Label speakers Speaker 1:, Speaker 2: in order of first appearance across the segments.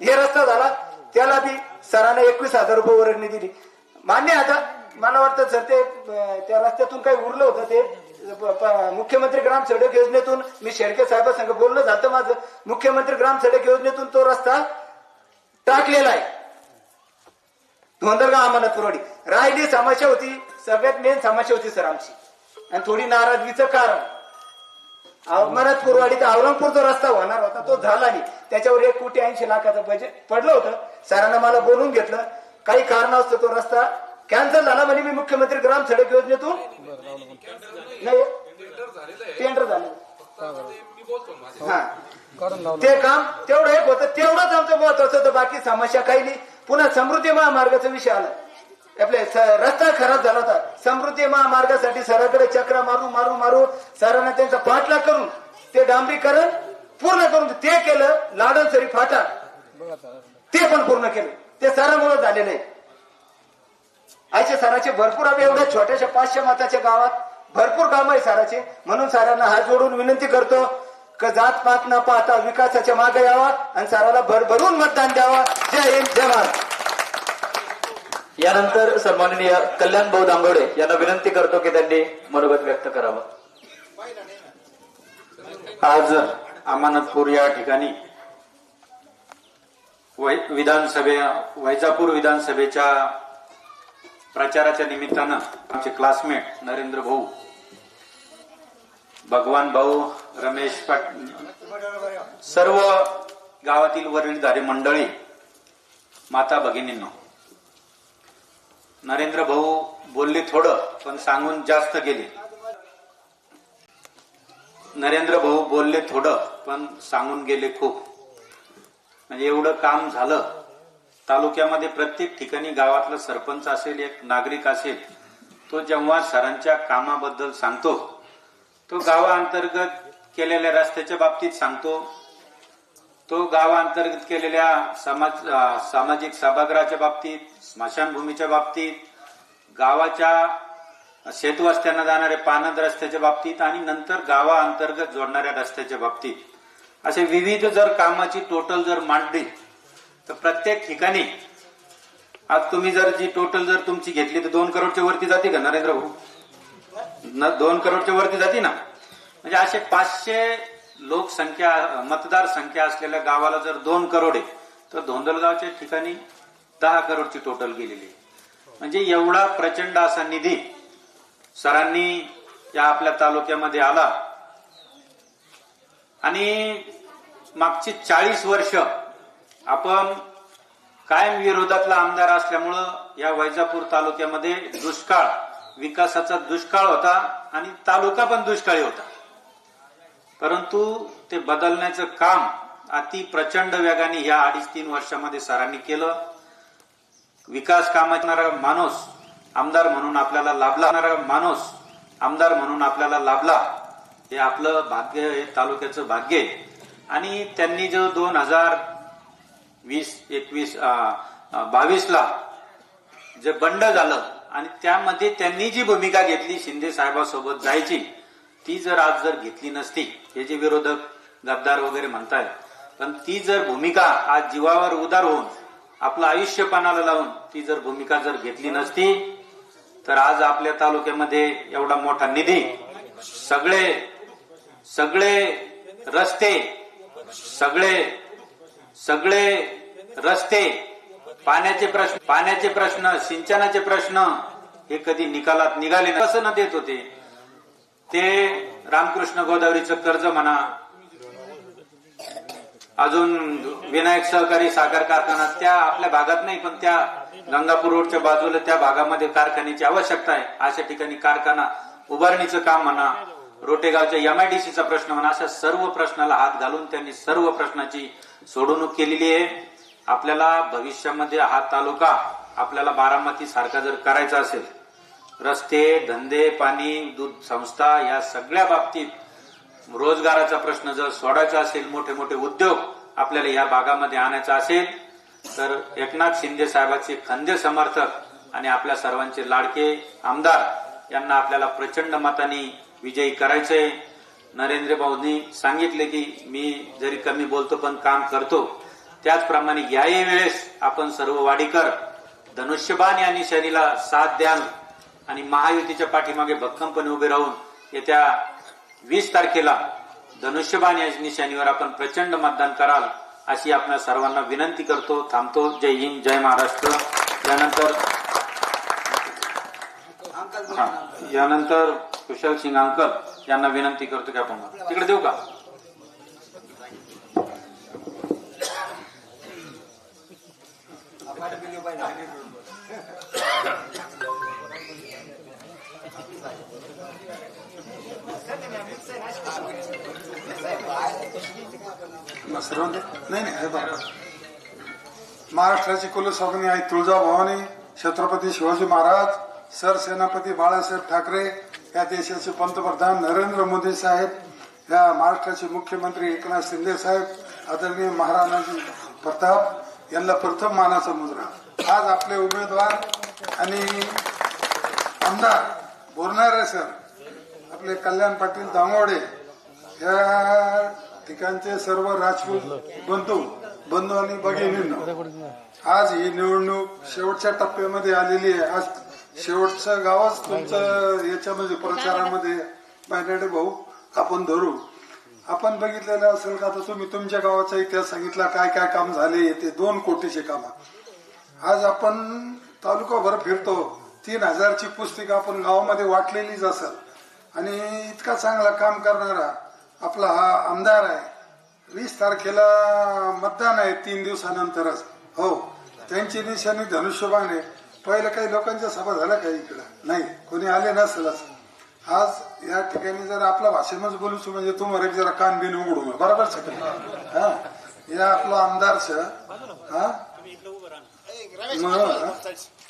Speaker 1: हे रस्ता झाला. त्याला बी सराने एकवीस हजार रुपये वर्गणी दिली. मान्य आता मला वाटतं सर ते त्या रस्त्यातून काही उरलं होतं ते मुख्यमंत्री ग्राम सडक योजनेतून मी शेडके साहेबांसंग बोललं झालं माझं. मुख्यमंत्री ग्राम सडक योजनेतून तो रस्ता टाकलेला आहे. धोंदरगाव अहमदपुरवाडी राहिली समस्या होती सगळ्यात मेन समस्या होती सर आमची. आणि थोडी नाराजगीचं कारण. अहमदपुरवाडीचा औरंगपूरचा रस्ता होणार होता तो झाला नाही त्याच्यावर एक कोटी ऐंशी लाखाचं बजेट पडलं होतं. सरांना मला बोलून घेतलं. काही कारणास्तव तो रस्ता. कॅन्सल झाला म्हणजे मी मुख्यमंत्री ग्राम सडक योजनेतून. नाही. टेंडर झालं. हा. ते काम तेवढं एक होतं. तेवढंच आमचं महत्वाचं होतं. बाकी समस्या काही नाही. पुन्हा समृद्धी महामार्गाचा विषय आला. आपले रस्ता खराब झाला होता. समृद्धी महामार्गासाठी सराकडे चक्र मारू मारू मारू सरांना त्यांचा पाठलाग करून ते डांबरीकरण पूर्ण करून ते केलं लाडन सरी फाटा. ते पण पूर्ण केलं. ते सरामुळे झाले नाही. आयचे सराचे भरपूर आम्ही एवढ्या छोट्याशा पाचशे माताच्या गावात भरपूर काम आहे सराचे. म्हणून सरांना हात जोडून विनंती करतो का जात पात न पाहता विकासाच्या मागे यावा आणि सराला भरभरून मतदान द्यावा. जय हिंद जय महाराज
Speaker 2: यानंतर सन्माननीय कल्याण भाऊ दांगोडे यांना विनंती करतो की त्यांनी मनोगत व्यक्त करावं.
Speaker 3: आज अमानतपूर या ठिकाणी वै- विधानसभे वैजापूर विधानसभेच्या प्रचाराच्या निमित्तानं आमचे क्लासमेट नरेंद्र भाऊ भगवान भाऊ रमेश पाट सर्व गावातील वडीलधारी मंडळी माता भगिनींनो नरेंद्र भाऊ बोलले थोडं पण सांगून जास्त गेले. नरेंद्र भाऊ बोलले थोडं पण सांगून गेले खूप. म्हणजे एवढं काम झालं. तालुक्यामध्ये प्रत्येक ठिकाणी गावातला सरपंच असेल एक नागरिक असेल तो जेव्हा सरांच्या कामाबद्दल सांगतो तो गावाअंतर्गत केलेल्या रस्त्याच्या बाबतीत सांगतो तो गावाअंतर्गत केलेल्या समाज सामाजिक सभागृहाच्या बाबतीत स्मशानभूमीच्या बाबतीत गावाच्या शेतवस्त्यांना जाणारे पानद रस्त्याच्या बाबतीत आणि नंतर गावाअंतर्गत जोडणाऱ्या रस्त्याच्या बाबतीत. असे विविध जर कामाची टोटल जर मांडली तर प्रत्येक ठिकाणी आज तुम्ही जर जी टोटल जर तुमची घेतली तर दोन करोडच्या वरती जाते का नरेंद्र भाऊ? न दोन करोडच्या वरती जाते ना? म्हणजे असे पाचशे लोकसंख्या मतदार संख्या असलेल्या गावाला जर दोन करोड आहे तर धोंदलगावच्या ठिकाणी दहा करोडची टोटल गेलेली आहे. म्हणजे एवढा प्रचंड असा निधी सरांनी या आपल्या तालुक्यामध्ये आला. आणि मागची चाळीस वर्ष आपण कायम विरोधातला आमदार असल्यामुळं या वैजापूर तालुक्यामध्ये दुष्काळ विकासाचा दुष्काळ होता आणि तालुका पण दुष्काळी होता. परंतु ते बदलण्याचं काम अति प्रचंड वेगाने या अडीच तीन वर्षामध्ये सरांनी केलं. विकास कामाचा माणूस आमदार म्हणून आपल्याला लाभला. माणूस आमदार म्हणून आपल्याला लाभला. हे आपलं भाग्य हे तालुक्याचं भाग्य आहे. आणि त्यांनी जो दोन हजार वीस एकवीस बावीसला जे बंड झालं आणि त्यामध्ये त्यांनी जी भूमिका घेतली शिंदे साहेबांसोबत जायची ती जर आज जर घेतली नसती हे जे विरोधक गद्दार वगैरे म्हणतायत पण ती जर भूमिका आज जीवावर उदार होऊन आपलं आयुष्य पानाला लावून ती जर भूमिका जर घेतली नसती तर आज आपल्या तालुक्यामध्ये एवढा मोठा निधी सगळे सगळे रस्ते सगळे सगळे रस्ते पाण्याचे प्रश्न पाण्याचे प्रश्न सिंचनाचे प्रश्न हे कधी निकालात निघाले कसं न देत होते. ते रामकृष्ण गोदावरीचं कर्ज म्हणा. अजून विनायक सहकारी साखर कारखाना त्या आपल्या भागात नाही पण त्या गंगापूर रोडच्या बाजूला त्या भागामध्ये कारखान्याची आवश्यकता आहे. अशा ठिकाणी कारखाना उभारणीचं काम म्हणा रोटेगावच्या एमआयडीसीचा प्रश्न म्हणा अशा सर्व प्रश्नाला हात घालून त्यांनी सर्व प्रश्नाची सोडवणूक केलेली आहे. आपल्याला भविष्यामध्ये हा तालुका आपल्याला बारामती सारखा जर करायचा असेल रस्ते धंदे पाणी दूध संस्था या सगळ्या बाबतीत रोजगाराचा प्रश्न जर सोडायचा असेल मोठे मोठे उद्योग आपल्याला या भागामध्ये आणायचा असेल तर एकनाथ शिंदे साहेबांचे खंदे समर्थक आणि आपल्या सर्वांचे लाडके आमदार यांना आपल्याला प्रचंड मताने विजयी करायचंय. नरेंद्र भाऊंनी सांगितले की मी जरी कमी बोलतो पण काम करतो. त्याचप्रमाणे याही वेळेस आपण सर्व वाडीकर धनुष्यबाण या निशाणीला साथ द्याल आणि महायुतीच्या पाठीमागे भक्कमपणे उभे राहून येत्या वीस तारखेला धनुष्यबाण या निशाणीवर आपण प्रचंड मतदान कराल अशी आपल्या सर्वांना विनंती करतो थांबतो. जय हिंद जय महाराष्ट्र. यानंतर यानंतर कुशल सिंग अंकल यांना विनंती करतो की आपण तिकडे देऊ का?
Speaker 4: सर्वांचे नाही नाही हे बघा. महाराष्ट्राची कुलस्वामिनी आई तुळजाभवानी छत्रपती शिवाजी महाराज सरसेनापती बाळासाहेब ठाकरे या देशाचे पंतप्रधान नरेंद्र मोदी साहेब या महाराष्ट्राचे मुख्यमंत्री एकनाथ शिंदे साहेब आदरणीय महाराणाजी प्रताप यांना प्रथम मानाचा मुद्रा. आज आपले उमेदवार आणि आमदार बोरणारे सर आपले कल्याण पाटील दांगोडे या ठिकाणचे सर्व राजपूत बंधू बंधू आणि भगिनींनो आज ही निवडणूक शेवटच्या टप्प्यामध्ये आलेली आहे. आज शेवटचं गावच तुमचं याच्यामध्ये प्रचारामध्ये बायनाडे भाऊ आपण धरू. आपण बघितलेलं असेल का आता तुम्ही तुमच्या गावाचा इतिहास सांगितला काय काय काम झाले ते दोन कोटीचे काम. आज आपण तालुकाभर फिरतो तीन हजारची पुस्तिका आपण गावामध्ये वाटलेलीच असेल. आणि इतका चांगला काम करणारा आपला हा आमदार आहे. वीस तारखेला मतदान आहे तीन दिवसानंतरच. हो त्यांची निशाणी धनुष्यबाण आहे. पहिलं काही लोकांच्या सभा झाल्या का इकडं? नाही कोणी आले नसेलच. आज या ठिकाणी जर आपल्या भाषेमध्ये बोलूच म्हणजे तुम्हाला एक जरा कान बिन उघडू बरोबर सगळं हा? या आपला आमदार सर हा?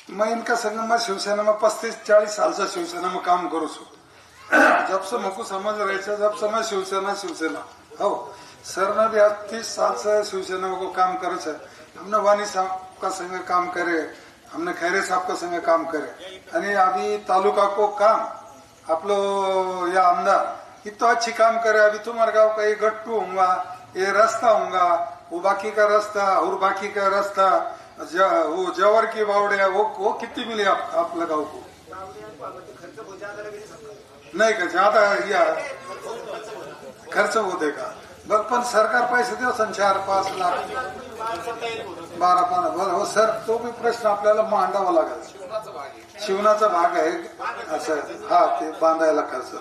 Speaker 4: मग इनका संग मग शिवसेना मग पस्तीस चाळीस सालचा शिवसेना मग काम करू शकतो जबसे से समाज समझ रहे जब से शिवसेना शिवसेना. हो. सर ने भी आज तीस साल से शिवसेना को काम करे छे हमने वानी साहब का संग काम करे हमने खैरे साहब का संग काम करे. आणि अभी तालुका को काम आप लोग या आमदार इतना अच्छी काम करे. अभी तुम्हारे गांव का ये गट्टू होगा ये रास्ता होगा वो बाकी का रास्ता और बाकी का रास्ता ज- वो जवर की बावड़े वो वो कितनी मिली आप, आप गाव को? नाही का? ज्यादा या खर्च होते का? बघ पण सरकार पैसे देऊ सन चार पाच लाख. बारा पाना बरं हो सर तो बी प्रश्न आपल्याला मांडावा लागेल. शिवनाचा भाग आहे असं हा ते बांधायला खर्च.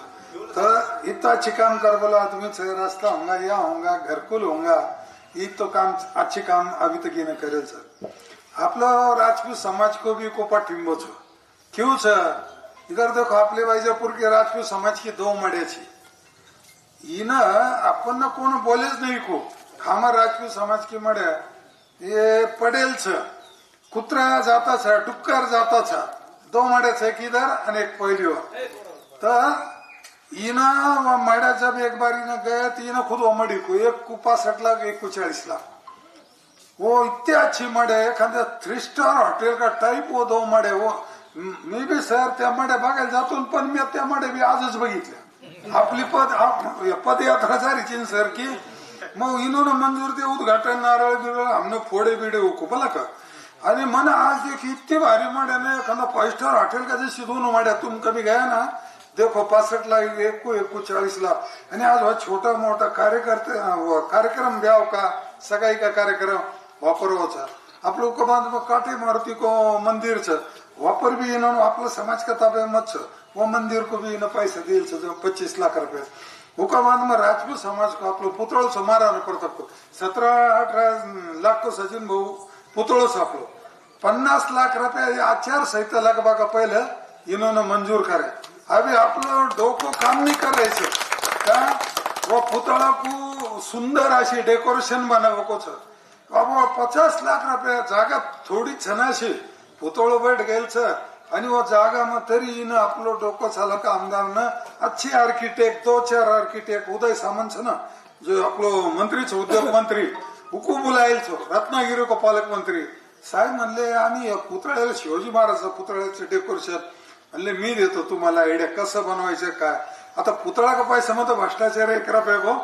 Speaker 4: तर इतका अच्छी काम कर बोला आदमी से रास्ता होगा या होंगा घरकुल होंगा. इत तो काम अच्छी काम अभी तक येणं करेल सर. आपलं राजपूत समाज को भी को पाठिंबो छो क्यों सर? इधर देखो आपले वैजापुर के राजपूत समाज की दो मड़े छी इन अपन ना कोण बोलेच नहीं को? खामा राजपूत समाज की मडे। ये पडेल छ कुत्रा जाता छ डुक्कर जाता छ दो मड़े छे किधर आणि एक पहिलीवर तर इन मड्या जब एक बार इन गए तो इन खुद वो मडी को एक को पासठ लाख एक को चालीस लाख वो इतने अच्छी मडे एखाद्या थ्री स्टार हॉटेल का टाइप वो दो मडे वो मी बी सर त्या मड्या बघायला जातो पण मी त्या मड्या बी आजच बघितल्या. आपली पद आप- पदयात्रा झाली सर की मग इन्होंने मंजूर ते उद्घाटन नारळ बिरळ आमनं फोडे बिडे उको बोला का? आणि मला आज एक इतके भारी मड्या ना एखादा फाईव्ह स्टार हॉटेल का जशी दोन मड्या तुम कमी गया ना देखो पासष्ट लाख एक एकू चाळीस लाख. आणि आज हा छोटा मोठा कार्यकर्ते कार्यक्रम द्याव का? सगाई का कार्यक्रम वापरवाचा आप लोग को बाद में काटे मारुति को मंदिर छ। वापर भी इन्होंने आपला समाज का ताबे मत छ। वो मंदिर को भी इन्हें पैसा दिल छ जो पच्चीस लाख रुपये उसका बाद में राजपूत समाज को आप लोग पुतळो छ महाराणा प्रताप को। सत्रह अठारह लाख को सचिन भाऊ पुतळो छ आप लोग। पन्नास लाख रुपये आचार संहिता लगवा का पहले इन्होंने मंजूर करे। अभी आप लोग डोको काम नहीं कर रहे थे का वो पुतळा को सुंदर अशी डेकोरेशन बनावं छ। बाबा पचास लाख रुपया जागा थोडी छनाशी. पुतळो बैठ गेल छ आणि वो जागा मग तरी इन आपलो डोको झालं का आमदार न अच्छे आर्किटेक्ट दो चार आर्किटेक्ट उदय सामंत छ ना? जो आपलो मंत्री छो उद्योग मंत्री हुकू बोलायल छो रत्नागिरी को पालकमंत्री. साहेब म्हणले आम्ही पुतळ्याला शिवाजी महाराज पुतळ्याचं डेकोरेशन म्हणले मी देतो तुम्हाला आयडिया कसं बनवायचं काय? आता पुतळा का पैसा मग भ्रष्टाचार एक रुपये गो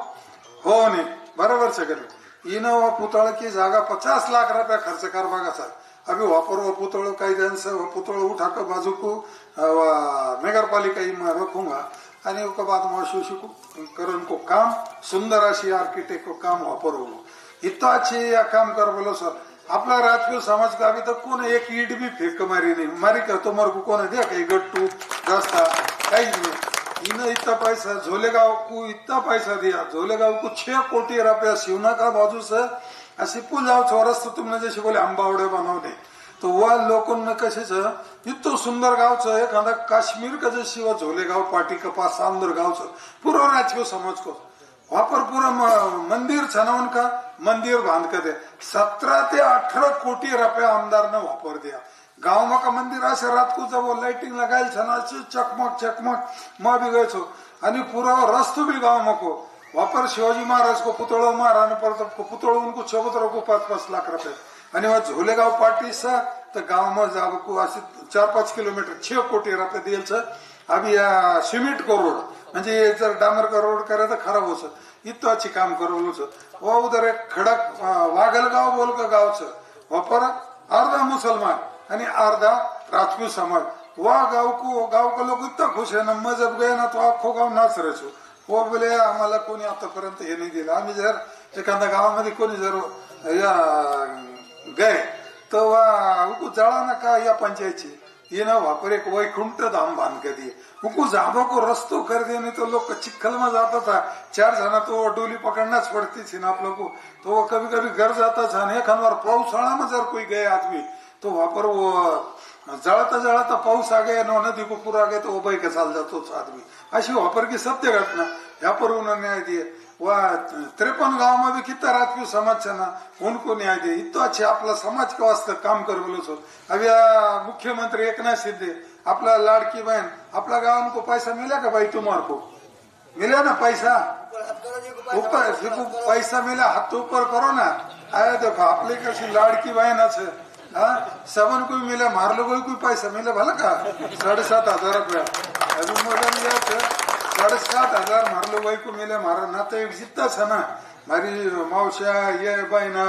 Speaker 4: हो नाही. बरोबर सगळं. इनोवा पुतळ की जागा पचास लाख रुपया खर्च कर बघा अभी वापर व पुतळो काही दिन वो पुतळो उठा कर बाजू को रखूंगा. आणि बाद मैं को करण को काम सुंदर अशी आर्किटेक्ट को काम वापरू हो इतना अच्छे या काम कर बोलो सर. आपला राजकीय समाज का अभी तक कोण एक ईट भी फेक मारी नाही. मारी का तो को कोण द्या काही गट्टू रास्ता काही इन्हें इतना पैसा झोलेगांव को इतना पैसा दिया। झोलेगांव को छह कोटी रुपया शिवना का बाजू से अशी पुल जाओ चौरस तो तुमने जैसे बोले आंबावडे बनवणे तो वा लोकांना कशाच इतकं सुंदर गावचं एखादा काश्मीर का जशी झोलेगाव पाटी का पास आंदर गावचं पूरा राजकीय समाज को। वापर पूरा मंदिर छानवून का मंदिर बांध कर दे। सतरा ते अठरा कोटी रुपया आमदारनं वापर दिया। गाव में का मंदिर असे रात को जब लाइटिंग लगाई छन असे चकमक चकमक. भी बी छो आणि पुरा रस्तो भी गाव मको. वापर शिवाजी महाराज को पुतळो महाराज परत पुतळो उनको चबूतरा को पाच पाच लाख रुपये. आणि वा झोलेगाव पार्टी सा तर गाव में जाब को असे चार पाच किलोमीटर छह कोटी रुपये दिल छ अभी या सिमेंट को रोड. म्हणजे जर डामर का रोड करे तर खराब होस इतकं अच्छी काम करवलं व उधर एक खडक वाघलगाव बोलक गाव छ गावचं वापर अर्धा मुसलमान. आणि अर्धा राजपूत समाज. वा गाव को गाव का लोग इतना खुश है ना मैं जब गए ना तो आखो गाव नाच रहे छो हो बोले आम्हाला कोणी आतापर्यंत हे नाही दिलं. आम्ही जर एखाद्या गावामध्ये कोणी जर या गए तो वा उकू जळा ना का या पंचायतची? ये ना वापर एक वैकुंठ धाम बांध कधी. हुकू उनको को रस्तो कर दे नहीं तो लोग चिखल में जाता था चार जना तो डोली पकड़ना पड़ती थी ना आप लोग को तो वो कभी कभी घर जाता था एक बार पाऊसाळा में जर कोई गए आदमी तो वहां वो जळता जळता पाऊस आ गया नदी को पूरा आ गया तो वो बह के चाल जातो आदमी. अशी वापर की सत्य घटना. यहाँ पर उन्होंने न्याय दे वह तिरपन गांव में भी कितना राजपूत समाज है ना उनको न्याय दे इतना अच्छे आपला समाज का वास्ते काम कर बोलो सो. अभी मुख्यमंत्री एकनाथ शिंदे आपला लाडकी बहन आपला गाँव को पैसा मिला का भाई तुम्हारे को? मिला ना पैसा? ऊपर पैसा मिला हाथ ऊपर करो ना. आया देखो आपली कशी लाडकी बहन আছে सामान सबन को मिला मार लो कोई कोई पैसा मिला भला का? साढ़े सात हजार रुपया. अभी मुझे मिला साढ़े सात हजार मार लोगों को मिले मारा ना तो एक जितना था ना हमारी मावशा ये बहना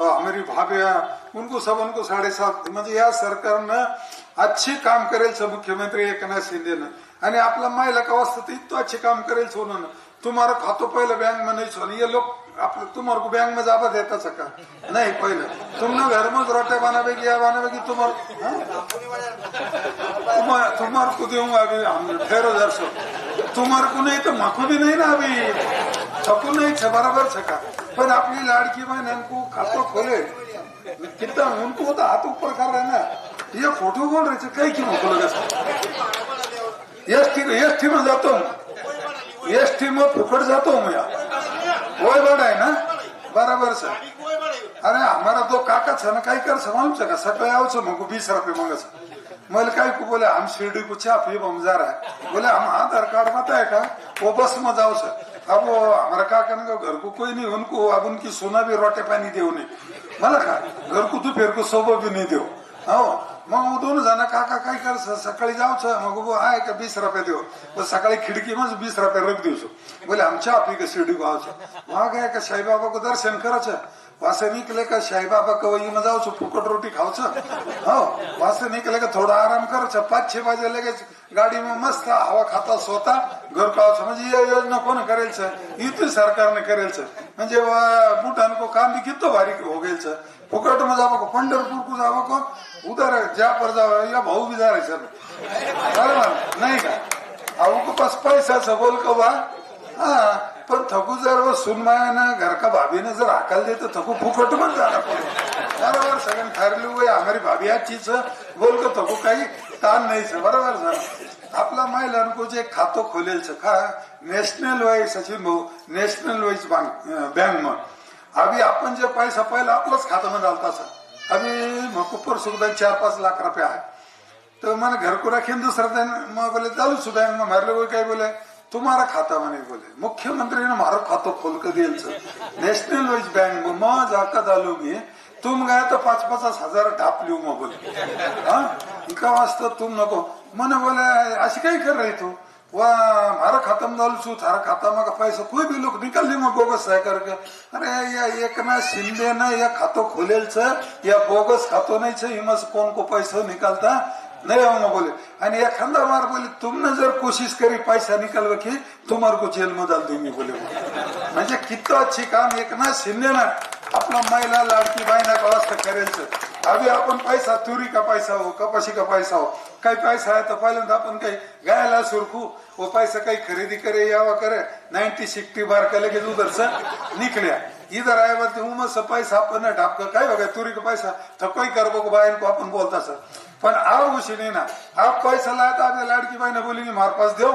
Speaker 4: हमारी भाभ्या उनको सब उनको साढ़े सात म्हणजे या सरकारनं अच्छे काम करेल सब मुख्यमंत्री एकनाथ शिंदेनं. आणि आपला मायला का वाजता तर इतकं अच्छे काम करेल छ तुम्हाला तुम्हारा खातो पहले बैंक में नहीं सोनी ये आपलं आप बँकमध्ये में जाबा देता सका नाही पहिलं. तुमने घर में रोटे बनावे की या बनावे की तुम्हाला हाँ? तुम्हारे तुम्हारे को दूंगा अभी हम ठहरो दर सो तुम्हारे को नहीं तो भी नहीं ना अभी सबको नहीं छ बराबर छका पर आपली लाड़की बहन नेमकू खातो खोले. कितना उनको तो हाथ ऊपर कर ना. ये फोटो बोल रहे काही कई की मोकलो एस टी एस टी में जातो. एस टी में फुकट जातो मैं. वय बड़ा है ना? बराबर सर. अरे हमारा दो काका छ ना काही कर मालूम छ का? सकाळी आवछ मग बीस रुपये मांगच मैले काय को बोले हम शिरडी को चा पी हम जा रहा है बोले हम आधार कार्ड बताए का? वो बस में जाओ सर. अब वो हमारा काका ने घर को कोई नहीं उनको अब उनकी सोना भी रोटे पानी देऊ नहीं मला का? घर को तू फेर को सोबो भी नहीं देऊ. हो. मग दोन जण काका काय कर सकाळी जाऊच मग वो आहे का बीस रुपये देऊ? तो सकाळी खिडकी मग बीस रुपये रख दिवसो बोले आमच्या आपली का के शिरडी को आओ छ का साईबाबा को दर्शन करायचं? छ वहां निकले का साईबाबा कवई मग जाऊच फुकट रोटी खावचं हो वहां से निकले का थोड़ा आराम करायचं? पाचशे पाच लगेच गाड़ी मग मस्त हवा खाता स्वतः घर का म्हणजे या योजना कोण करेल छ युती सरकारने करेल म्हणजे बुटान को काम भी कितो भारी हो गेल फुकट में जाबो को? पंढरपुर को को? उधर ज्या पर जाओ भाऊ भी जा रहे सर. बरोबर? नाही का? अब पास पैसा छ बोल को बा? हा. पण थकू जर सुनमायानं सुनमाया ना घर का जर हाकल दे तर थकू फुकट में जाणार बरोबर? सगळं ठरली वय हमारी भाभी आजचीच बोल का थकू काही? ताण नाही छ बरोबर सर? आपला महिलांको एक खातो खोलेल छ का? नॅशनल वाईज सचिन भाऊ नॅशनल वाईज बँक बँक में अभी आपण जे पैसा पहिला आपलंच खातं मध्ये आलता सर अभी मग ऊपर सुविधा चार पाच लाख रुपया है तो मैंने घर को रखे दूसरा दिन मैं बोले चालू सुद्धा. में हमारे लोग क्या बोले तुम्हारा खाता मैंने बोले मुख्यमंत्री ने हमारा खाता खोल कर दिया सर नेशनल वाइज बैंक में मैं. जाकर डालूंगी तुम गए तो पाच पचास हजार ढाप लिऊ मग बोले हा? इका वाजता तुम नको. मन बोले अशी काय कर रही तू? वह हमारा खत्म दाल छू थारा खाता में का पैसा. कोई भी लोग निकल ली मैं बोगस है करके अरे या एक ना शिंदे ना या खातो खोलेल छ या बोगस खातो नहीं छ हिमा से कौन को पैसा निकालता? नहीं हम बोले. आणि एखादा बार बोले तुमने जर कोशिश करी पैसा निकालवे की तुम्हारे को जेल में डाल दूंगी बोले. म्हणजे कितना अच्छी काम एक ना शिंदे ना आपला महिला लाडकी बहिणा का असतं करेल अभी आपण पैसा तुरी का पैसा हो कपाशी का पैसा हो? काही पैसा आहे तर पहिल्यांदा आपण काही गायला सुरखू. व पैसा काही खरेदी करे यावा करे. नाईन्टी सिक्स्टी बार का लगेच उधरच निकल्या इधर आए बोलते उमर से पैसा अपन ढाप काय हो बघा तुरी का पैसा? थकोई कर करबो को को अपन बोलता सर पण आओ उसी नहीं ना. आप पैसा लाया तो आपने लाड़की बाई ने बोली मार पास दो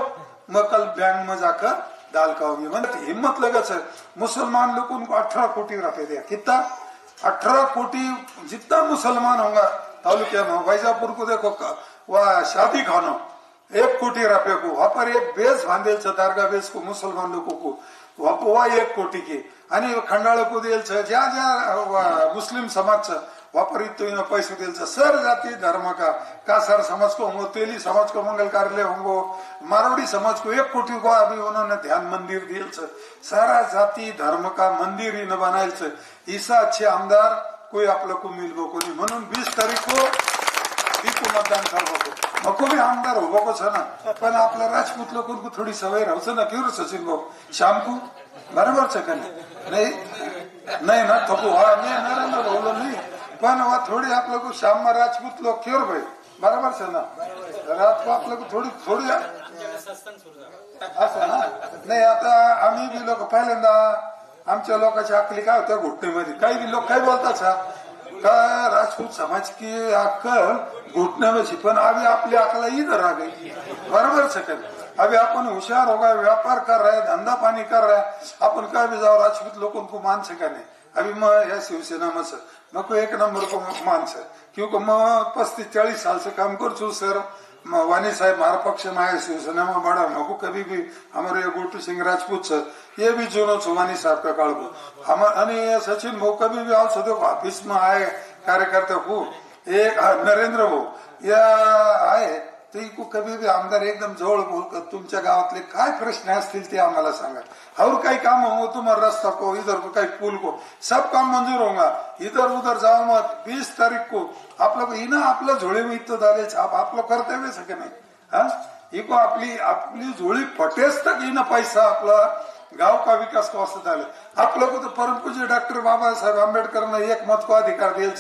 Speaker 4: मैं कल बैंक में जाकर दाल मतलब हिम्मत लगा सर। मुसलमान लोग उनको अठारह कोटी रुपए दिया। कितना? कोटी जितना मुसलमान होगा तालुके में वैजापुर को देखो क- वह शादी खाना। एक कोटी रुपए को। एक बेस बांधेल छ दरगाह बेस को मुसलमान लोगों को। वहां वह एक कोटी की। आणि खंडाळ को देल छ ज्या व- मुस्लिम समाज छ वहां पर पैसे दिल छ सर जाति धर्म का? का सर समाज को होंगे तेली समाज को मंगल कार्य होंगे मारवाड़ी समाज को एक कोटी को अभी उन्होंने ध्यान मंदिर दिल छ सारा जाति धर्म का मंदिर ही न बनायल छ ईसा अच्छे आमदार कोई आपलं को मिलबो कोणी म्हणून बीस तारीख को ती मतदान करबो मको बी आमदार होबाको छ ना पण आपला राजपूत लोकांको थोडी सवय राहू ना? क्यों सचिन भाऊ? श्यामको बरोबर छ का नाही? नाही? ना? थको हा नाही नरेंद्र भाऊला नाही. पण वा थोडी आपलं श्याम राजपूत लोक क्योर भाई बरोबर छ ना राजपूत आपलं थोडी थोडी असं ना? नाही आता आम्ही बी लोक पहिल्यांदा आमच्या लोकांची अकली काय होत्या घुटणीमध्ये काही बी लोक काय बोलतात हा? का राजपूत समाज की अक्कल घुटण्यामध्ये पण अभी आपली अकला इधर आ गई बरोबर सकल अभी आपण हुशार हो गए व्यापार कर रहे धंदा पाणी कर रहे आपण काय बी जाऊ राजपूत लोक मान सका नाही? अभी मैं या शिवसेना में सर मैं को एक नंबर को मान सर क्योंकि मैं पस्तीस चालीस साल से काम कर छू सर। वानी साहब हमारा पक्ष में आया शिवसेना में बड़ा। मको कभी भी हमारे ये गोटू सिंह राजपूत सर ये भी जुनो छो वानी साहब का काल को। हमारे सचिन भाऊ कभी भी आओ सदो ऑफिस में आए कार्यकर्ता को एक नरेंद्र भाऊ या आए ते कभी भी आमदार एकदम जवळ बोल तुमच्या गावातले काय प्रश्न असतील ते आम्हाला सांगा. और काही काम हो तुम्हाला रास्ता को इधर को काही पुल को सब काम मंजूर होगा इधर उधर जाओ मत बीस तारीख को आप लोग इना आपलं झोळी में इथं झाले आप आपलं कर्तव्य सके नाही? हा? इको आपली आपली झोळी फटेस तक ना पैसा आपला गाव का विकास को असं झालं. आपलं को तो डॉक्टर बाबासाहेब आंबेडकरनं एक मत को अधिकार दिल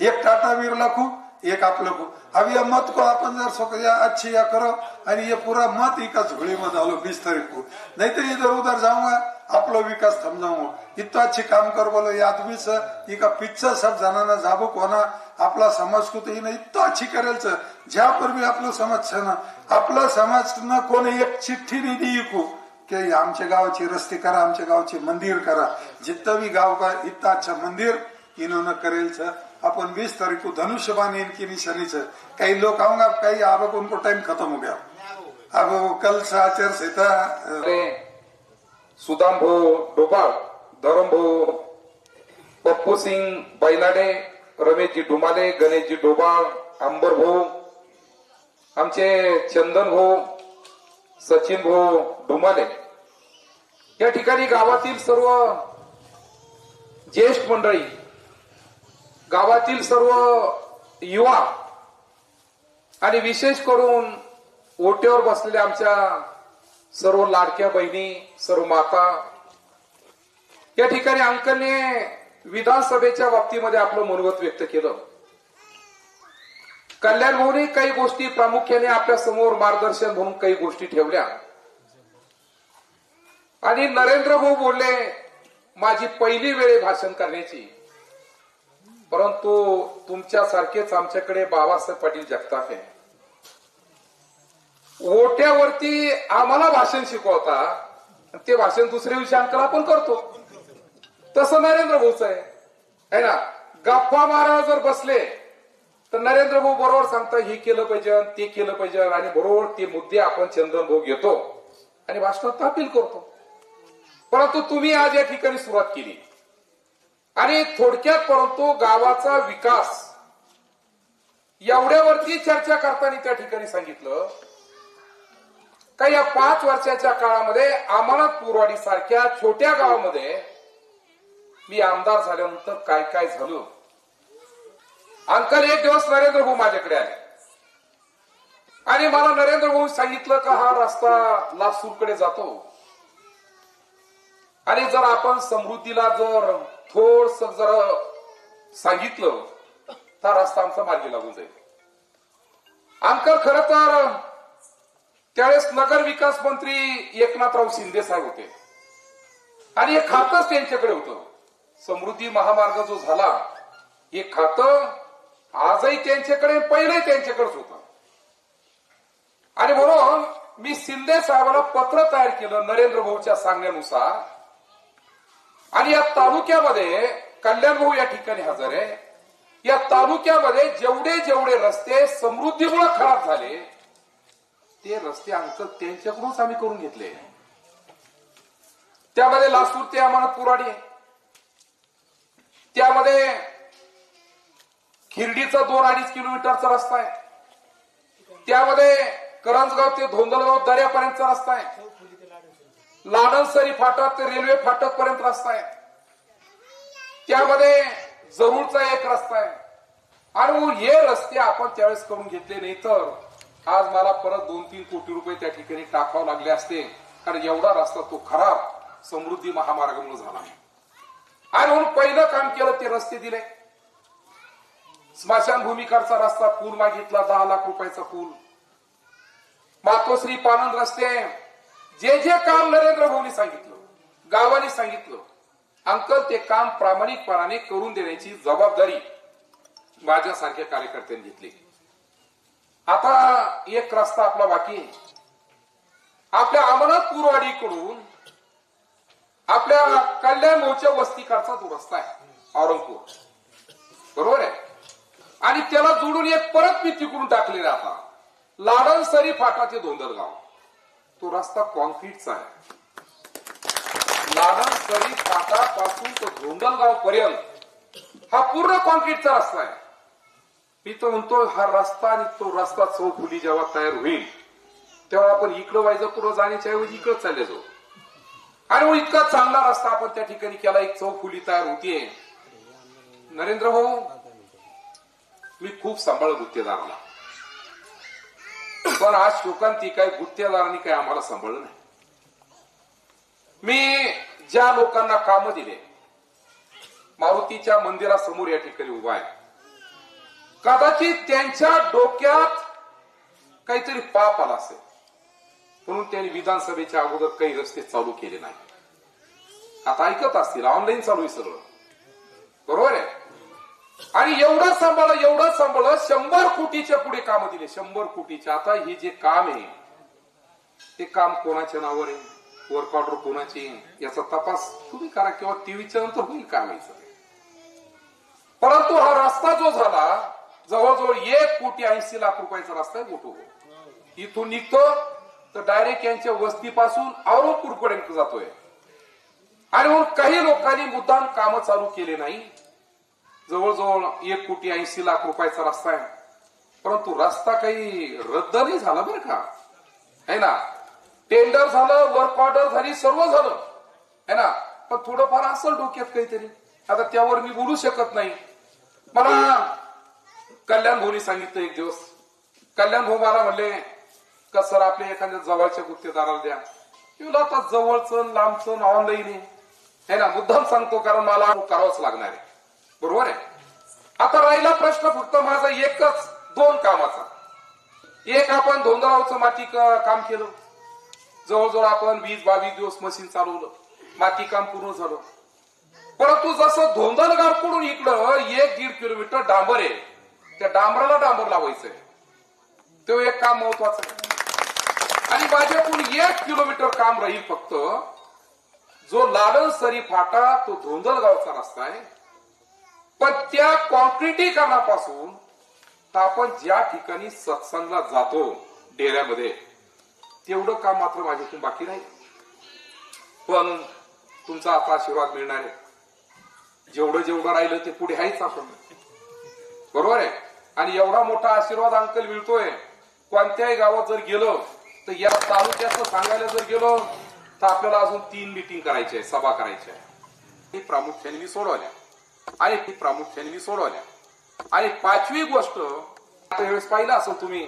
Speaker 4: एक टाटा वीर लाखू एक आपलं को अब मत को अपन जर सो या अच्छी या करो आणि ये पूरा मत ही का झोली में डालो बीस तारीख को. नहीं तो इधर उधर जाऊंगा आपलो विकास थम जाऊंगा इतना काम कर बोलो ये आदमी से ये का पिक्चर सब जाना जाबो कोना आपला समाज को तो इतना अच्छी करेल ज्या पर भी आपलं समाज छ ना आपला समाज न कोणी एक चिठ्ठी नाही दी को. की आमच्या गावाचे रस्ते करा आमच्या गावचे मंदिर करा. जितना बी गाव का इतकं अच्छा मंदिर इनोनं करेल छ अपन बीस तारीख को धनुष्य बान इनकी निशानी काही कई लोग आऊंगा कई अब उनको टाइम खत्म हो गया। अब वो कल साचर सीता
Speaker 5: सुदाम भो डोबाळ धरम भो पप्पू सिंग बैलाडे रमेशजी डुमाले गणेशजी डोबाळ अंबर भाऊ आमचे चंदन भाऊ सचिन भाऊ डुमाले। या ठिकाणी गावातील सर्व ज्येष्ठ मंडळी गावातील सर्व युवा आणि विशेष करून ओट्यावर बसलेल्या आमच्या सर्व लाडक्या बहिणी सर्व माता या ठिकाणी अंकलने विधानसभेच्या बाबतीमध्ये आपलं मनोगत व्यक्त केलं. कल्याण भाऊने काही गोष्टी प्रामुख्याने आपल्यासमोर मार्गदर्शन म्हणून काही गोष्टी ठेवल्या. आणि नरेंद्र भाऊ बोलले माझी पहिली वेळ भाषण करण्याची. परंतु तुमच्यासारखेच आमच्याकडे बाबासाहेब पाटील जगताप. आहे ओट्यावरती आम्हाला भाषण शिकवता ते भाषण दुसऱ्या दिवशी अंकल आपण करतो. तसं नरेंद्र भाऊच आहे. है ना? गप्पा मारा जर बसले तर नरेंद्र भाऊ बरोबर सांगता हे केलं पाहिजे ते केलं पाहिजे आणि बरोबर ते मुद्दे आपण चंदन भाऊ घेतो आणि भाषणात अपील करतो. परंतु तुम्ही आज या ठिकाणी सुरुवात केली. आणि थोडक्यात परंतु गावाचा विकास. एवढ्यावरती चर्चा करताना त्या ठिकाणी सांगितलं का या पाच वर्षाच्या काळामध्ये आम्हाला पुरवाडी सारख्या छोट्या गावामध्ये मी आमदार झाल्यानंतर काय काय झालं? अंकल एक दिवस नरेंद्र भाऊ माझ्याकडे आले. आणि मला नरेंद्र भाऊ सांगितलं का हा रस्ता लासूरकडे जातो. आणि जर आपण समृद्धीला जर थोडस जर सांगितलं तर रस्ता आमचा मार्गी लागून जाईल. आमकर खर तर त्यावेळेस नगर विकास मंत्री एकनाथराव शिंदे साहेब होते. आणि हे खातच त्यांच्याकडे होतं. समृद्धी महामार्ग जो झाला हे खातं आजही त्यांच्याकडे पहिले त्यांच्याकडेच होत. आणि म्हणून मी शिंदे साहेबांना पत्र तयार केलं नरेंद्र भाऊच्या सांगण्यानुसार आणि या तालुक्यामध्ये कल्याण भाऊ या ठिकाणी हजर आहे. या तालुक्यामध्ये जेवढे जेवढे रस्ते समृद्धीमुळे खराब झाले ते रस्ते अंक त्यांच्याकडूनच आम्ही करून घेतले. त्यामध्ये लासूर ते आम्हाला पुराडी त्यामध्ये खिर्डीचा दोन अडीच किलोमीटरचा रस्ता आहे. त्यामध्ये करंजगाव ते धोंदलगाव दर्यापर्यंतचा रस्ता आहे. लाडनसरी फाटक ते रेल्वे फाटक पर्यंत रस्ता आहे. त्यामध्ये जरूरचा एक रस्ता आहे. आणि हे रस्ते आपण त्यावेळेस करून घेतले नाही तर आज मला परत दोन तीन कोटी रुपये त्या ठिकाणी टाकावे लागले असते. कारण एवढा रस्ता तो खराब समृद्धी महामार्गामुळे झाला आणि म्हणून पहिलं काम केलं ते रस्ते दिले. स्मशान भूमिकारचा रस्ता पूल मागितला दहा लाख रुपयाचा पूल. मातोश्री पानंद रस्ते. जे जे काम नरेंद्र भाऊनी सांगितलं गावाने सांगितलं अंकल ते काम प्रामाणिकपणाने करून देण्याची जबाबदारी माझ्यासारख्या कार्यकर्त्यांनी घेतली. आता एक रस्ता आपला बाकी आहे. आपल्या अमरनाथ पूरवाडीकडून आपल्या कल्याण मोर्चा वस्तीकडचा तो रस्ता आहे औरंगपूर. बरोबर आहे? आणि त्याला जोडून एक परत मी तिकडून टाकलेला आता. लाडन सरी फाटा ते धोंदरगाव तो रस्ता कॉन्क्रीटचा आहे. लाडनसरी सरी पासून तो धोंडलगाव पर्यंत हा पूर्ण कॉन्क्रीटचा रस्ता आहे. मी तो म्हणतो हा रस्ता आणि तो रस्ता चौफुली जेव्हा तयार होईल तेव्हा आपण इकडं व्हायचं पुढं जाण्याच्या ऐवजी इकडं चालले जाऊ. आणि मग इतका चांगला रस्ता आपण त्या ठिकाणी केला एक चौफुली तयार होतीये. नरेंद्र भाऊ मी खूप सांभाळ गुत्तेदाराला पण आज शोकांती काय गुत्तेदारांनी काय आम्हाला सांभाळलं नाही. मी ज्या लोकांना काम दिले मारुतीच्या मंदिरासमोर या ठिकाणी उभा आहे. कदाचित त्यांच्या डोक्यात काहीतरी पाप आला असेल. म्हणून त्यांनी विधानसभेच्या अगोदर काही रस्ते चालू केले नाही आता ऐकत असतील ऑनलाईन चालू आहे सगळं. बरोबर आहे? आणि एवढं सांभाळ एवढं सांभाळ शंभर कोटीच्या पुढे काम दिले. शंभर कोटीचे आता हे जे काम आहे ते काम कोणाच्या नावावर आहे? वर्क ऑर्डर कोणाची याचा तपास तुम्ही करा किंवा टीव्हीच्या नंतर होईल काम परंतु हा रस्ता जो झाला जवळजवळ एक कोटी ऐंशी लाख रुपयाचा रस्ता आहे मोठो. इथून निघतो तर डायरेक्ट यांच्या वस्तीपासून औरंगपूरपर्यंत जातोय. आणि म्हणून काही लोकांनी मुद्दाम कामं चालू केले नाही. जवळजवळ एक कोटी ऐंशी लाख रुपयाचा रस्ता आहे. परंतु रस्ता काही रद्द नाही झाला बरं का? है ना? टेंडर झालं वर्क ऑर्डर झाली सर्व झालं. है ना? पण थोडंफार असेल डोक्यात काहीतरी. आता त्यावर मी बोलू शकत नाही. मला कल्याण भाऊनी सांगितलं एक दिवस. कल्याण भाऊ मला म्हणले का सर आपल्या एखाद्या जवळच्या गुत्तेदाराला द्या. तुला आता जवळचं लांबचं ऑनलाईन आहे. ना? मुद्दाम सांगतो कारण मला करावंच लागणार आहे. बरोबर आहे? आता राहिला प्रश्न फक्त माझा एकच दोन कामाचा. एक आपण धोंदरावचं माती काम केलं. जवळजवळ आपण वीस बावीस दिवस मशीन चालवलं. माती काम पूर्ण झालं. परंतु जसं धोंदलगावकडून इकडं एक दीड किलोमीटर डांबर आहे त्या डांबराला डांबर लावायचंय. तो एक काम महत्वाचं आहे. आणि माझ्याकडून एक किलोमीटर काम राहील फक्त जो लाडन सरी फाटा तो धोंदलगावचा रस्ता आहे. पण त्या कॉन्क्रिटीकरणापासून आपण ज्या ठिकाणी सत्संगला जातो डेऱ्यामध्ये तेवढं काम मात्र माझ्याकडून बाकी नाही. पण तुमचा आता आशीर्वाद मिळणार आहे. जेवढं जेवढं राहिलं ते पुढे आहेच आपण. बरोबर आहे? आणि एवढा मोठा आशीर्वाद अंकल मिळतोय. कोणत्याही गावात जर गेलो तर या तालुक्याचं सांगायला जर गेलो तर आपल्याला अजून तीन मिटिंग करायची आहे सभा करायची आहे. हे प्रामुख्याने मी सोडवल्या. आणि ती प्रामुख्याने मी सोडवल्या. आणि पाचवी गोष्ट आता वेळेस पाहिलं असं तुम्ही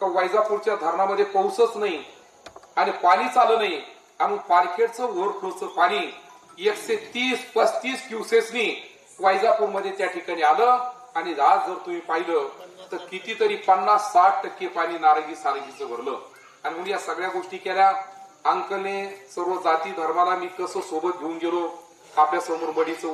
Speaker 5: का वैजापूरच्या धरणामध्ये पाऊसच नाही आणि पाणी चालू नाही आणि पारखेडचं ओव्हरफ्लोचं पाणी एकशे तीस पस्तीस क्युसेसनी वैजापूरमध्ये त्या ठिकाणी आलं आणि आज जर तुम्ही पाहिलं तर कितीतरी पन्नास साठ टक्के पाणी नारंगी सारंगीचं भरलं. आणि म्हणून या सगळ्या गोष्टी केल्या. अंकलने सर्व जाती धर्माला मी कसं सोबत घेऊन गेलो आपल्यासमोर बडीचं